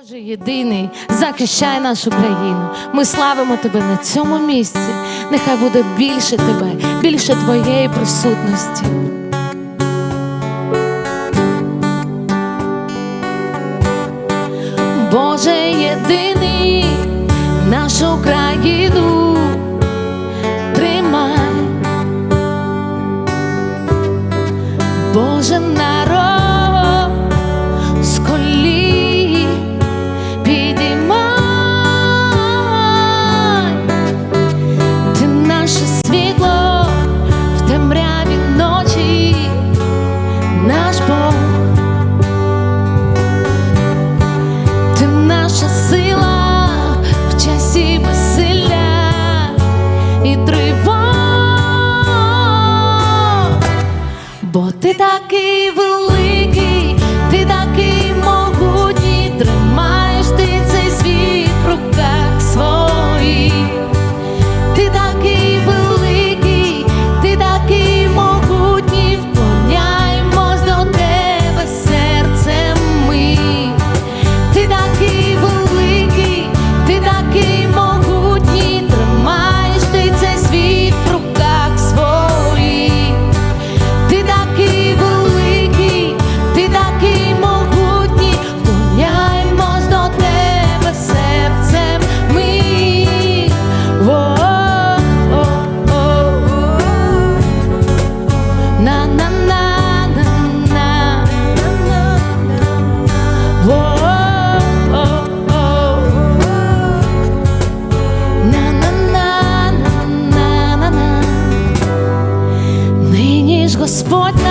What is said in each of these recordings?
Боже єдиний захищай нашу країну. Ми славимо тебе на цьому місці. Нехай буде більше тебе, більше твоєї присутності. Боже єдиний наш країну. Бо ти такий великий, ти такий мов. Pode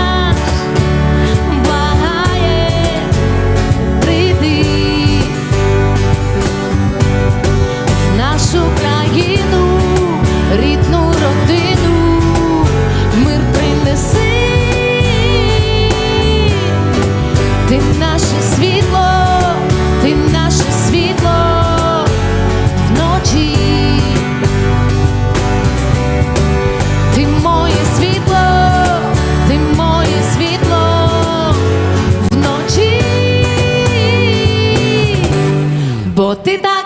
প্রতিদান